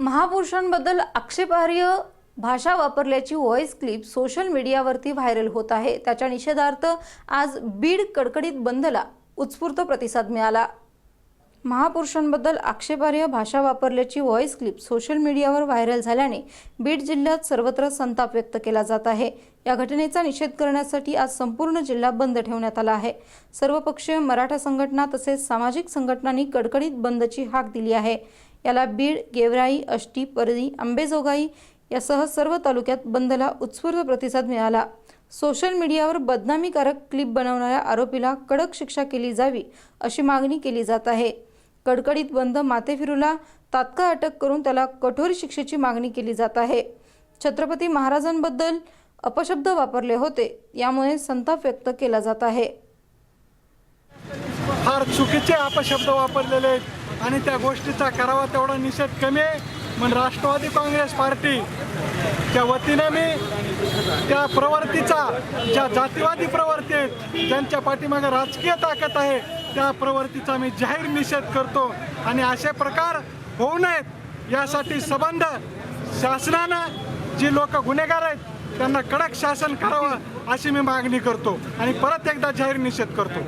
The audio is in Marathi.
महापुरुषांबद्दल आक्षेपार्ह भाषा वापरल्याची व्हॉइस क्लिप सोशल मीडियावरती व्हायरल होत आहे. त्याच्या निषेधार्थ आज बीड कडकडीत बंदला उत्स्फूर्त प्रतिसाद मिळाला. महापुरुषांबद्दल आक्षेपार्ह भाषा वापरल्याची व्हॉइस क्लिप सोशल मीडियावर व्हायरल झाल्याने बीड जिल्ह्यात सर्वत्र संताप व्यक्त केला जात आहे. या घटनेचा निषेध करण्यासाठी आज संपूर्ण जिल्हा बंद ठेवण्यात आला आहे. सर्वपक्षीय मराठा संघटना तसेच सामाजिक संघटनांनी कडकडीत बंदची हाक दिली आहे. याला बीड गेवराई अष्टी परळी आंबेजोगाई यासह सर्व तालुक्यात बंदला उत्स्फूर्त प्रतिसाद मिळाला. सोशल मीडियावर बदनामीकारक क्लिप बनवणाऱ्या आरोपीला कडक शिक्षा केली जावी अशी मागणी केली जात आहे. कडकडीत बंद माथेफिरूला तात्काळ अटक करून त्याला कठोर शिक्षेची मागणी केली जात आहे. छत्रपती महाराजांबद्दल अपशब्द वापरले होते यामुळे संताप व्यक्त केला जात आहे. फार चुकीचे अपशब्द वापरलेले आहेत. आणि त्या गोष्टीचा करावा तेवढा निषेध कमी आहे. म्हणून राष्ट्रवादी काँग्रेस पार्टी त्या वतीनं मी त्या प्रवृत्तीचा ज्या जातीवादी प्रवृत्ती आहेत ज्यांच्या पाठीमागे राजकीय ताकद आहे त्या प्रवृत्तीचा मी जाहीर निषेध करतो. आणि असे प्रकार होऊ नयेत यासाठी संबंध शासनानं जी लोक गुन्हेगार आहेत त्यांना कडक शासन करावं अशी मी मागणी करतो. आणि परत एकदा जाहीर निषेध करतो.